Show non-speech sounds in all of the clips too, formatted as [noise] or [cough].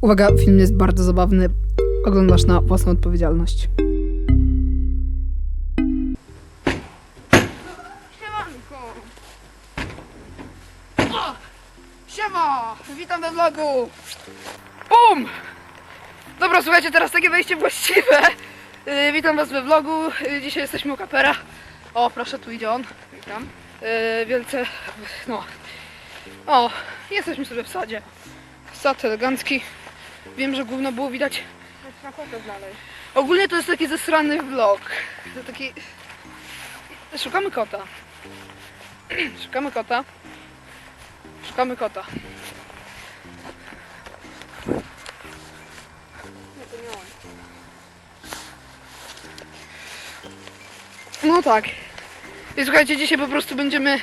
Uwaga, film jest bardzo zabawny. Oglądasz na własną odpowiedzialność. Siemanko! Siema! Witam we vlogu! Bum! Dobra, słuchajcie, teraz takie wejście właściwe. Yy, witam was we vlogu. Yy, dzisiaj jesteśmy u kapera. O, proszę, tu idzie on. Witam. Yy, wielce... No. O, jesteśmy sobie w sadzie. Sad elegancki. Wiem, że gówno było widać. Na kotę znaleźć. Ogólnie to jest taki zesrany vlog. To taki... Szukamy kota. [clears throat] Szukamy kota. Szukamy kota. On. No tak. I słuchajcie, dzisiaj po prostu będziemy...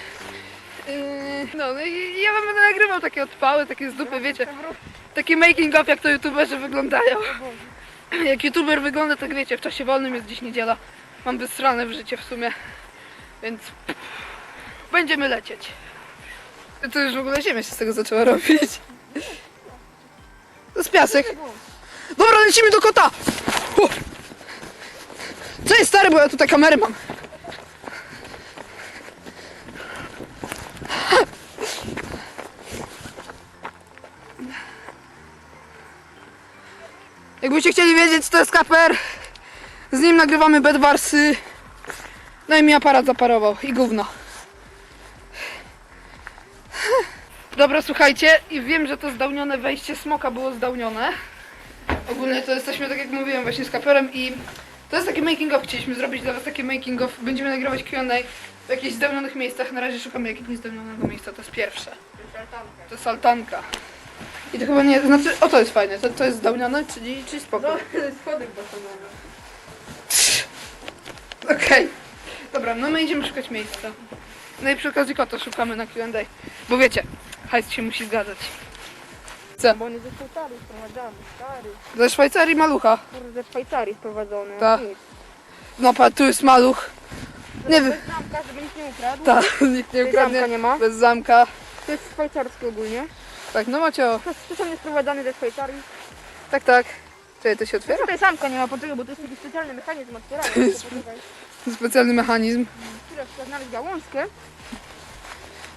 Yy, no, no i ja wam będę nagrywał takie odpały, takie z dupy, wiecie. Taki making of, jak to youtuberzy wyglądają. [clears throat] Jak youtuber wygląda, tak wiecie, w czasie wolnym jest dziś niedziela. Mam wysrane w życie w sumie. Więc będziemy lecieć. To już w ogóle ziemia się z tego zaczęła robić. To jest piasek. Dobra, lecimy do kota! Co jest stary, bo ja tutaj kamery mam. Chcieli wiedzieć, to jest kaper, z nim nagrywamy bedwarsy. No i mi aparat zaparował i gówno. Dobra, słuchajcie, i wiem, że to zdałnione wejście smoka było zdałnione. Ogólnie to jesteśmy, tak jak mówiłem, właśnie z kaperem i to jest taki making of. Chcieliśmy zrobić dla was takie making of. Będziemy nagrywać Q&A w jakichś zdałnionych miejscach. Na razie szukamy jakiegoś zdałnionego miejsca, to jest pierwsze. To jest altanka. I to chyba nie, znaczy, o to jest fajne, to, to jest zdałnione, czyli, czyli spoko. No, schodek basenowy. Okej. Dobra, no my idziemy szukać miejsca. No i przy okazji kota szukamy na Q&A. Bo wiecie, hajs się musi zgadzać. Co? Bo jest ze Szwajcarii sprowadzany, stary. Ze Szwajcarii malucha. Kurde, ze Szwajcarii sprowadzony. Tak. Nic. No pa, tu jest maluch. Nie wiem. Bez zamka, żeby nic nie ukradł. Tak, [laughs] nikt nie Tutaj ukradnie. zamka nie ma. Bez zamka. To jest szwajcarskie ogólnie. Tak, no macie o. To jest specjalnie sprowadzany ze Szwajcarii. Tak, tak. Czekaj, to się otwiera? Tutaj zamka nie ma, poczekaj, bo to jest taki specjalny mechanizm otwierania. [laughs] Poczekaj. Specjalny mechanizm. Chwilę, trzeba znaleźć gałązkę.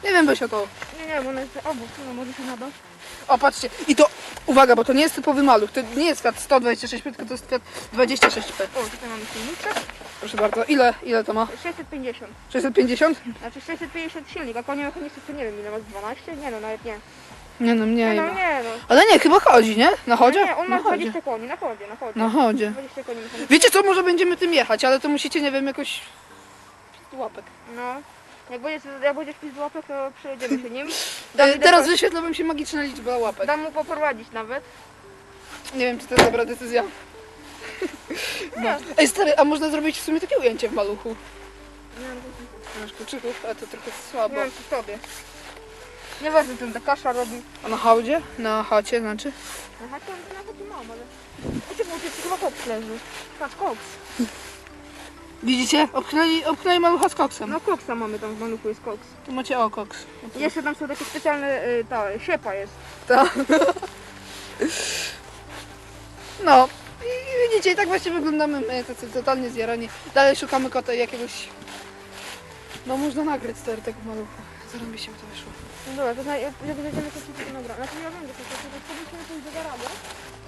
Nie wiem, weź o to. Nie, nie, bo ona jest obok, no może się nada. O, patrzcie. I to, uwaga, bo to nie jest typowy maluch. To nie jest Fiat 126p, tylko to jest Fiat 26p. O, tutaj mamy silniczek. Proszę bardzo. Ile, ile to ma? 650. 650? Znaczy 650 silnik, a konie mechaniczne to nie wiem ile ma, z 12? Nie no, nawet nie. Nie no, Nie mniej no, ma. nie no. Ale nie, chyba chodzi, nie? Na chodzie? Nie, on ma Na chodzie. 20 koni, na chodzie, na chodzie. Na chodzie. 20 koni mechanicznych. Wiecie co, może będziemy tym jechać, ale to musicie, nie wiem, jakoś... łapek. No. Jak będziesz, jak będziesz pis łapek, to przejedziemy się nim. [laughs] E, Dam, teraz wyświetla wam się magiczna liczba łapek. Dam mu poprowadzić nawet. Nie wiem, czy to jest dobra decyzja. [laughs] Nie. Ej, stary, a można zrobić w sumie takie ujęcie w maluchu? Nie wiem, Masz kluczyków, ale to trochę nie słabo. wiem czy tobie. Nieważne, ten ta kasza robi. A na hałdzie? Na chacie, znaczy? Aha, to nawet nie mam, ale... Wiecie, bo tu chyba koks leży. Patrz, koks. Widzicie? Obknęli, obknęli malucha z koksem. No koksa mamy tam w maluchu, jest koks. Tu macie o koks. I jeszcze tam są takie specjalne, y, ta, siepa jest. Tak. No. I widzicie, i tak właśnie wyglądamy my, tacy totalnie zjarani. Dalej szukamy kota i jakiegoś... No można nagrać stary tego malucha. Zarobiście mi to wyszło. No dobra, to zna, jak zejdziemy to wszystko nagra. Znaczy ja wiem, że to jest, to podejdziemy coś do garażu.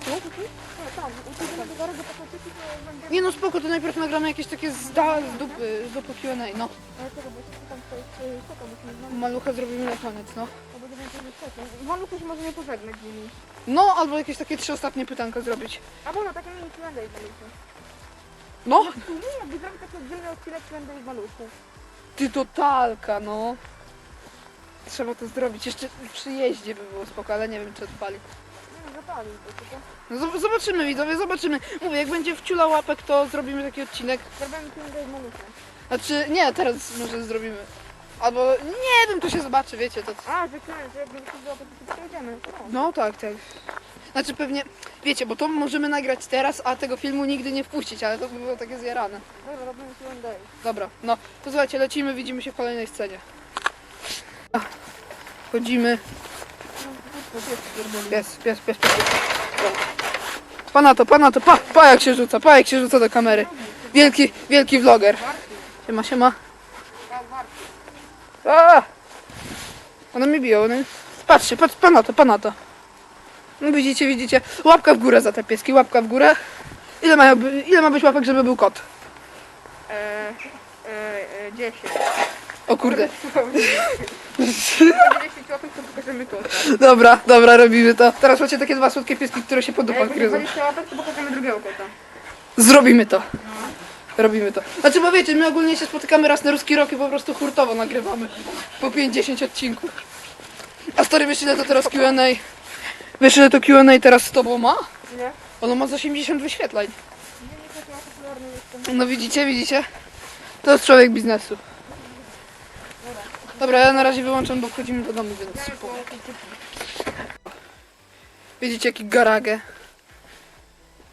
No, tu? No, tam, pójdziemy do garażu, po to to będzie... Nie no spoko, to najpierw nagramy jakieś takie z, da, z dupy, z dupy Q&A, no. Ale czego, bo jeszcze tam y, co to musimy? Malucha zrobimy na koniec, no. Będziemy to. W maluchu się możemy pożegnać z nimi. No, albo jakieś takie trzy ostatnie pytanka zrobić. Albo no, takie mini Q&A w maluchu. No, nie, jakby zrobić taki oddzielny odcinek Q&A w maluchu. ty totalka, no. Trzeba to zrobić. Jeszcze przy jeździe by było spoko, ale nie wiem czy odpali. No, zob- zobaczymy widzowie, zobaczymy. Mówię, jak będzie wciula łapek, to zrobimy taki odcinek. Zrobimy Q&A w maluchu. Znaczy, nie, teraz może zrobimy. Albo, nie wiem, to się zobaczy, wiecie, to... A, że Q&A, że jak będzie było, to to przejedziemy. No. Tak, tak. Znaczy pewnie, wiecie, bo to możemy nagrać teraz, a tego filmu nigdy nie wpuścić, ale to by było takie zjarane. Dobra, robimy Q&A. Dobra, no to słuchajcie, lecimy, widzimy się w kolejnej scenie. Chodzimy. Pies, pies, pies, pies. Pana to, pana to, pa, pa jak się rzuca, pa jak się rzuca do kamery. Wielki, wielki vloger. Siema, siema. A! One mi biją, one... Patrzcie, patrz, pana to, pana to. No widzicie, widzicie. Łapka w górę za te pieski, łapka w górę. Ile ma, ile ma być łapek, żeby był kot? E, e, e, 10. O kurde. 10 łapek to pokażemy kota. Dobra, dobra, robimy to. Teraz macie takie dwa słodkie pieski, które się po A jak dupach będzie gryzą. 20 łapek to pokażemy drugiego kota. Zrobimy to. Robimy to. Znaczy, bo wiecie, my ogólnie się spotykamy raz na ruski rok i po prostu hurtowo nagrywamy. Po 50 odcinków. A stary, wiesz ile to teraz Q&A? Wiesz ile to Q&A teraz z tobą ma? Nie? Ono ma z 80 wyświetleń. Nie, nie, popularny jestem. No widzicie, widzicie? To jest człowiek biznesu. Dobra, ja na razie wyłączam, bo wchodzimy do domu, więc... Widzicie, jaki garagę.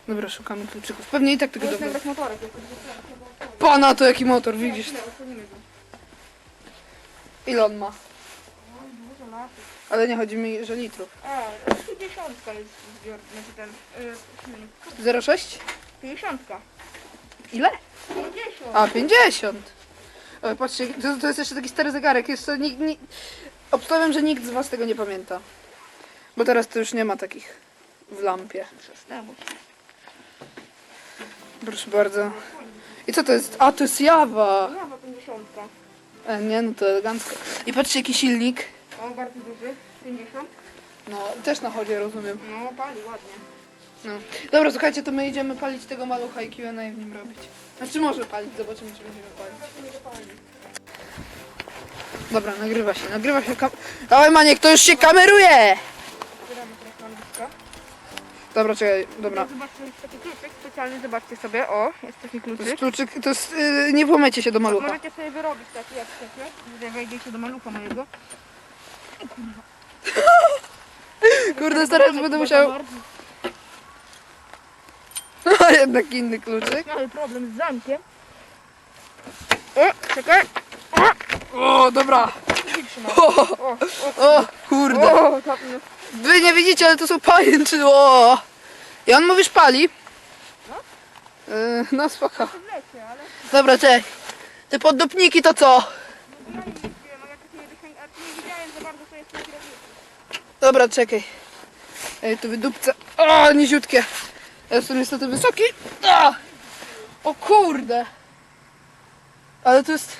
Dobra, szukamy kluczyków. Pewnie i tak tego motorek. Pana, to jaki motor, widzisz? Ile on ma? Lat. Ale nie chodzi mi, że litrów. A, 50 jest zbior, znaczy ten, y, silnik. 0,6? 50. Ile? 50. A, 50! O, patrzcie, to, to jest jeszcze taki stary zegarek. Jest to, obstawiam, że nikt z was tego nie pamięta. Bo teraz to już nie ma takich w lampie. Proszę bardzo. I co to jest? A, to jest Jawa! Prawa 50. E, nie, no to elegancko. I patrzcie, jaki silnik. O, bardzo duży. 50. No, też na chodzie, rozumiem. No, pali ładnie. No. Dobra, słuchajcie, to my idziemy palić tego malucha i Q&A w nim robić. Znaczy może palić, zobaczymy czy będziemy palić. Dobra, nagrywa się, nagrywa się kam... Dawaj Maniek, to już się kameruje! Zbieramy. Dobra, czekaj, dobra. Zobaczcie, jest taki kluczyk specjalny, zobaczcie sobie. O, jest taki To jest kluczyk. kluczyk, to jest... Yy, nie włamycie się do malucha. Możecie sobie wyrobić taki jak chcecie. Tutaj wejdziecie do malucha mojego. [laughs] Kurde, zaraz będę musiał... A [laughs] jednak inny kluczyk. Mamy problem z zamkiem. O, czekaj. O, dobra. O, O, o kurde. o, tak, no. Wy nie widzicie, ale to są pajęczyny. O! I on mówisz pali? Yy, no spoko. w lecie, ale Dobra, czekaj. Te poddupniki to co? ja nie wiem, no nie, wysięg- a nie widziałem za bardzo, to jest na kierownicy. Dobra, czekaj. Ej, tu wydupcę. O, niziutkie. Jestem niestety wysoki. A! O kurde. Ale to jest...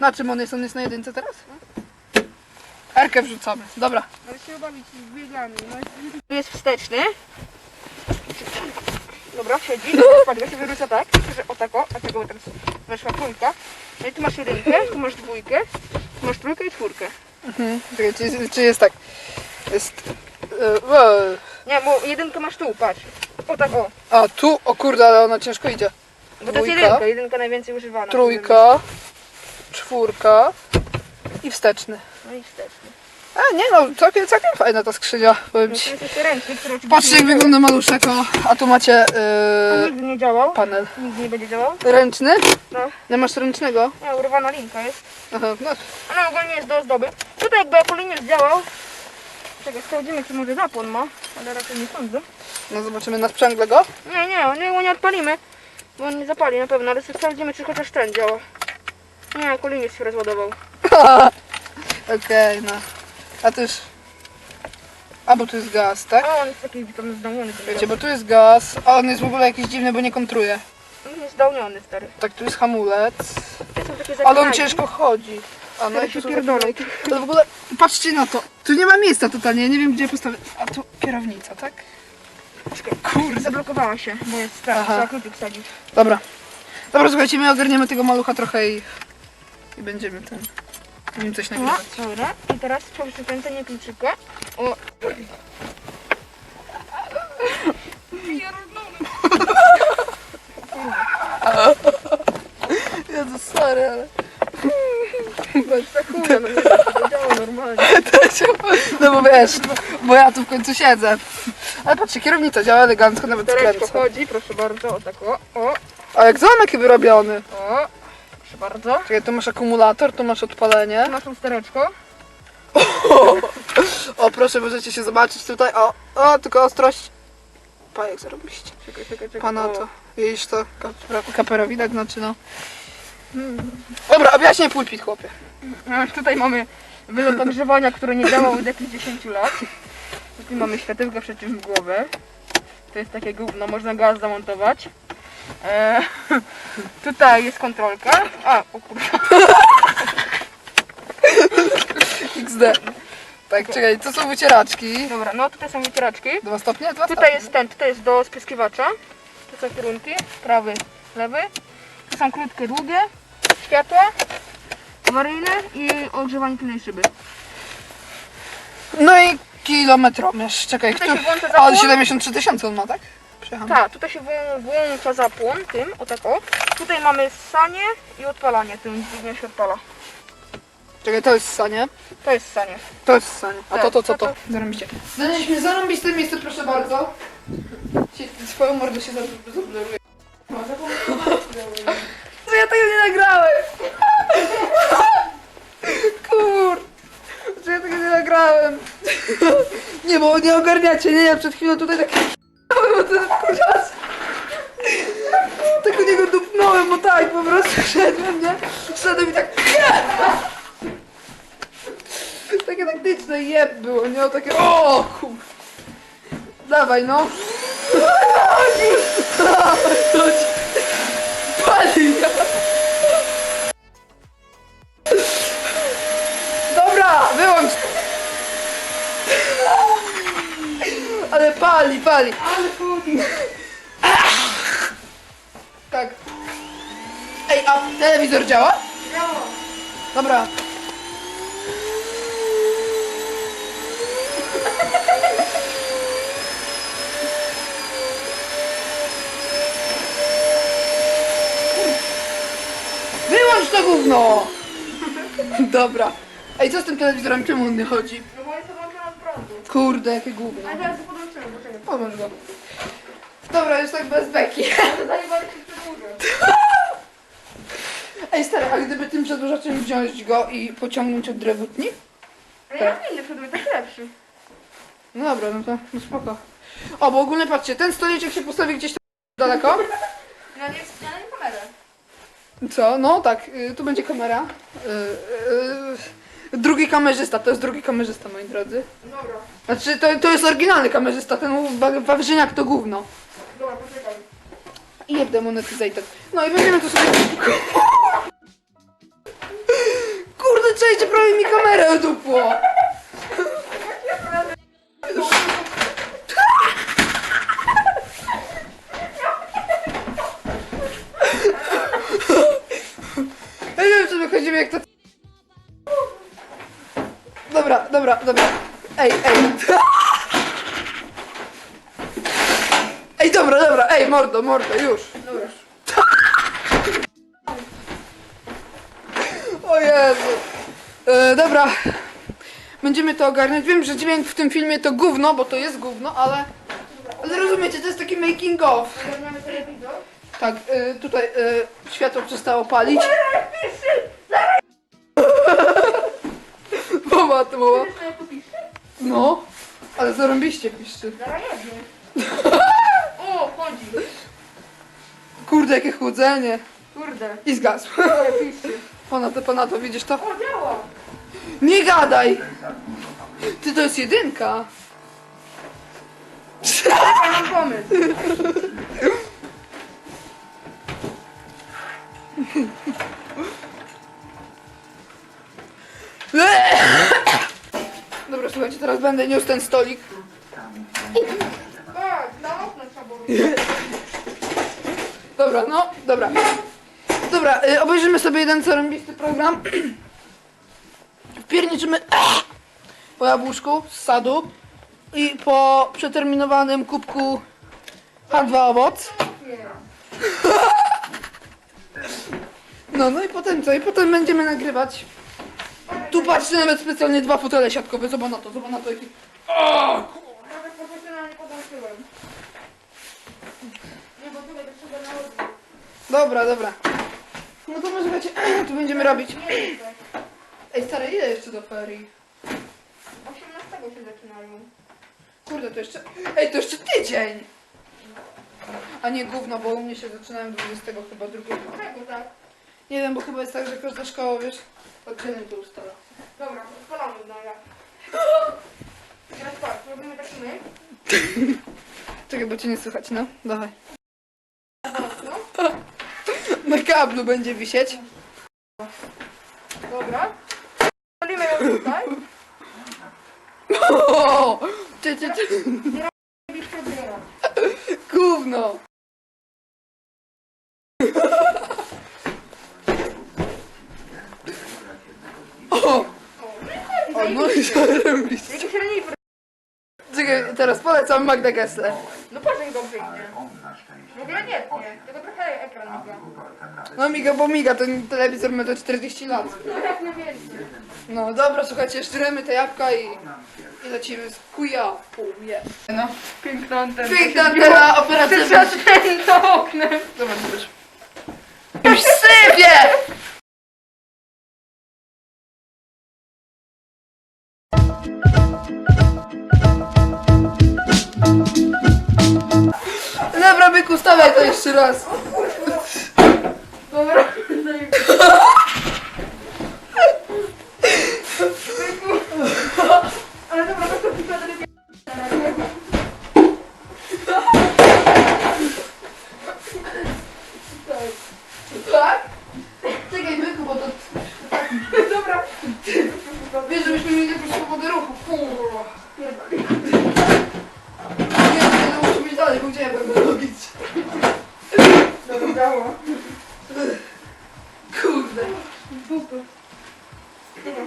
Na czym on jest? On jest na jedynce teraz? Erkę wrzucamy. Dobra. Ale się bawić z biegami. No. Tu jest wsteczny. Dobra, siedzi. [laughs] Ja się wyrzuca tak, że o tak o, a tego teraz weszła trójka. No i tu masz jedynkę, tu masz dwójkę, tu masz trójkę i czwórkę. Mhm. Czekaj, czy, czy jest tak? Jest... e, Nie, bo jedynkę masz tu, patrz. O tak o. A, tu? O kurde, ale ona ciężko idzie. Bo to jest Dwójka. jedynka, jedynka najwięcej używana. Trójka. Czwórka. I wsteczny. No i wsteczny. A nie no, całkiem, całkiem fajna ta skrzynia, powiem No to ci. jest jeszcze ręczny, który oczywiście Patrzcie jak nie wygląda maluszek, o. A tu macie działa. yy, Nigdy nie działał. panel. Nigdy nie będzie działał. Ręczny? No. Nie masz ręcznego? Nie, urwana linka jest. Aha, no. Ale ogólnie jest do ozdoby. Tutaj jakby Apollonius działał. Czekaj, sprawdzimy czy może zapłon ma, ale raczej nie sądzę. no zobaczymy na sprzęgle go. Nie, nie, on- go nie odpalimy, bo on nie zapali na pewno, ale sprawdzimy czy chociaż ten działa. Nie, Apollonius się rozładował. [laughs] Okej, no. A to już... A, bo tu jest gaz, tak? A on jest taki tam zdałniony. ten Wiecie, bo tu jest gaz, a on jest w ogóle jakiś dziwny, bo nie kontruje. On jest zdałniony stary. Tak, tu jest hamulec, To są takie ale on ciężko chodzi. A no się są pierdolą. Ale w ogóle, patrzcie na to. Tu nie ma miejsca totalnie, ja nie wiem gdzie postawić. A tu kierownica, tak? Kurde, zablokowała się, bo jest strach, trzeba kluczyk wsadzić. Dobra. Dobra, słuchajcie, my ogarniemy tego malucha trochę i... I będziemy ten... nim coś No, nagrywać. dobra. I teraz po przykręcenie kluczyka. O, [laughs] Jezu, sorry, ale... chuja, no nie, to działa normalnie. [laughs] No bo wiesz, bo ja tu w końcu siedzę. Ale patrzcie, kierownica działa elegancko, nawet Tereczko skręca. chodzi, proszę bardzo, o tak o, o, A jak zamek wyrobiony. o. Proszę bardzo. Czekaj, tu masz akumulator, tu masz odpalenie. Tu masz lustereczko. [laughs] O, proszę, możecie się zobaczyć tutaj. O, o, tylko ostrość. Pa, jak zarobiście. Czekaj, czekaj, czekaj. Pana to. Widzisz to? Kapera, widać, znaczy no. Dobra, objaśnię pulpit, chłopie. E, Tutaj mamy wylot ogrzewania, który nie działał od jakichś 10 lat. Tutaj mamy światełka przeciwmgłowe. To jest takie gówno, można gaz zamontować. E, [laughs] tutaj jest kontrolka. A, o kurwa. XD. Tak, czekaj, to są wycieraczki. Dobra, no tutaj są wycieraczki. Dwa stopnie? Dwa Tutaj stopnie. jest ten, tutaj jest do spryskiwacza. Tu są kierunki, prawy, lewy. Tu są krótkie, długie, światła, awaryjne i ogrzewanie tylnej szyby. No i kilometromierz. Czekaj, Tutaj który... się włącza A, zapłon. 73 tysiące on ma, tak? Tak, tutaj się włą- włącza zapłon tym, o tak o. Tutaj mamy ssanie i odpalanie, tym dźwignią się odpala. Czekaj, to jest sanie. To jest ssanie. To jest sanie. A to, Tak, to, co to- to? Zarobiście. Znaleźliśmy zarąbiste miejsce, proszę bardzo. Ci- Swoją mordę się zablokuje. Co ja tego nie nagrałem? Kur... Co ja tego [laughs] nie bo nie ogarniacie, nie? Ja przed chwilą tutaj tak... [laughs] Bo ten kurzas... Tak u niego dupnąłem, bo tak, po prostu szedłem, nie? Szedłem i tak... Takie taktyczne jeb było, nie? O takie... O kur... Dawaj, no. [laughs] Pali! Dobra, pali, pali! Ale pali! [laughs] Tak. Ej, a telewizor działa? Działa. Dobra. [laughs] Wyłącz to gówno! [laughs] Dobra. Ej, co z tym telewizorem? Czemu on nie chodzi? No bo jest podłączona z prądu. Kurde, jakie gówno. Ale teraz. Pomóż go. Dobra, już tak bez beki. [laughs] Ej, stary, a gdyby tym przedłużaczem wziąć go i pociągnąć od drewutni? Ale ja mam inny przedmiot, taki lepszy. No dobra, no to no spoko. O, bo ogólnie patrzcie, ten stoliczek się postawi gdzieś tam daleko. Ja nie, nie kamerę. Co? No tak, y, tu będzie kamera. Y, y, drugi kamerzysta, to jest drugi kamerzysta, moi drodzy. Dobra, Znaczy, to, to jest oryginalny kamerzysta, ten Wa- Wawrzyniak to gówno. dobra, poczekaj. I jeb demonetyzator. No i będziemy tu sobie... Kurde, czejcie, prawie mi kamerę odupło. Ja nie wiem, czy wychodzimy jak to... Dobra, dobra, dobra. Ej, ej. Ej, dobra, dobra, ej, mordo, mordo, już. Dobra. O Jezu. E, dobra. Będziemy to ogarniać. Wiem, że dźwięk w tym filmie to gówno, bo to jest gówno, ale... Ale rozumiecie, to jest taki making of. Telewizor. Tak, e, tutaj e, światło przestało palić. Mowa, to piszę? No, ale zarąbiście piszczy. [laughs] O, chodzi. Kurde, jakie chłodzenie. Kurde. I zgasł. Ponadto, ponadto, widzisz to? O, działa. Nie gadaj! Ty to jest jedynka. Ja mam pomysł. [laughs] Dobra, słuchajcie, teraz będę niósł ten stolik. Dobra, no, dobra. Dobra, y, obejrzymy sobie jeden zarąbisty program. Wpierniczymy po jabłuszku z sadu i po przeterminowanym kubku H2 owoc. No, no i potem co? I potem będziemy nagrywać. Tu patrzcie, nawet specjalnie dwa fotele siatkowe. Zobacz na to, zobacz na to. Jaki... Nawet profesjonalnie podłączyłem. Nie, bo tutaj to trzeba na odwrót. Dobra, dobra. No to może słuchajcie, tu [clears throat] będziemy robić. Nie. Ej, stary, ile jeszcze do ferii? 18 się się zaczynają. Kurde, to jeszcze... Ej, to jeszcze tydzień! A nie gówno, bo u mnie się zaczynają 20 chyba drugiego. Tak. Nie wiem, bo chyba jest tak, że każda szkoła, wiesz, oddzielnie to ustala. Dobra, odpalamy dalej. Teraz patrz, robimy taki myk. Czekaj, bo cię nie słychać, no. Dawaj. Mocno. Na kablu będzie wisieć. Dobra. Palimy ją tutaj. O! Ty, ty. Gówno! O! O, no i zarobiście. Jakiś renifer. Czekaj, teraz polecam Magda Gessler. No patrz jak dobrze idzie. W ogóle nie tnie, tylko trochę ekran miga. No miga, bo miga, ten telewizor ma to 40 lat. No jak nie więcej. No dobra, słuchajcie, sztyremy te jabłka i, i lecimy z kuja pół je. No. Piękna antena. Piękna antena operacyjna. Zaczęli to oknem. Zobacz, zobacz. Już sypie! Stawiaj to jeszcze raz. Dobra. [laughs]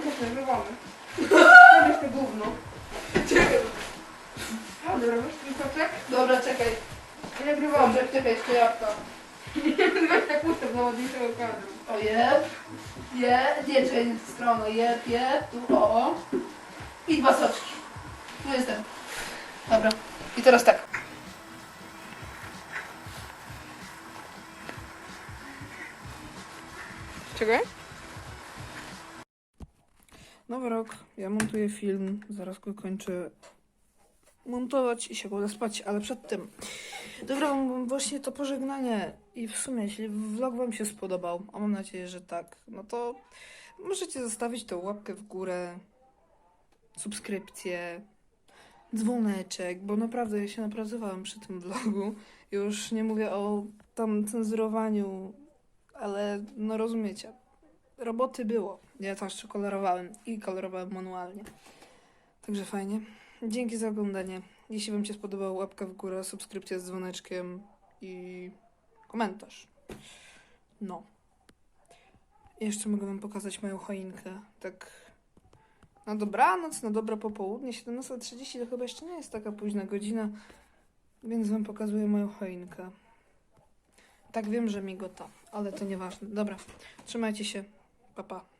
Chodź, nagrywamy. Robisz to gówno. Czekaj. A, dobra, weź ten koczek Dobra, czekaj. i nagrywamy. Dobrze, czekaj, jeszcze jabłka. Weź tak ustaw do ładniejszego kadru. O jeb, je, nie, czekaj, nie w stronę, jeb, je, tu, o. I dwa soczki. Tu jestem. Dobra. I teraz tak. Czekaj. Nowy rok, ja montuję film, zaraz go kończę montować i się kładę spać, ale przed tym dograłam właśnie to pożegnanie i w sumie, jeśli vlog wam się spodobał, a mam nadzieję, że tak, no to możecie zostawić tą łapkę w górę, subskrypcję, dzwoneczek, bo naprawdę ja się napracowałam przy tym vlogu. Już nie mówię o tam cenzurowaniu, ale no rozumiecie. Roboty było. Ja jeszcze kolorowałem i kolorowałem manualnie. Także fajnie. Dzięki za oglądanie. Jeśli Wam się spodobał, łapka w górę, subskrypcja z dzwoneczkiem i komentarz. No. Jeszcze mogę Wam pokazać moją choinkę. Tak na dobranoc, na dobre popołudnie. 17.30 to chyba jeszcze nie jest taka późna godzina, więc Wam pokazuję moją choinkę. Tak wiem, że migota, ale to nieważne. Dobra, trzymajcie się. Pa, pa.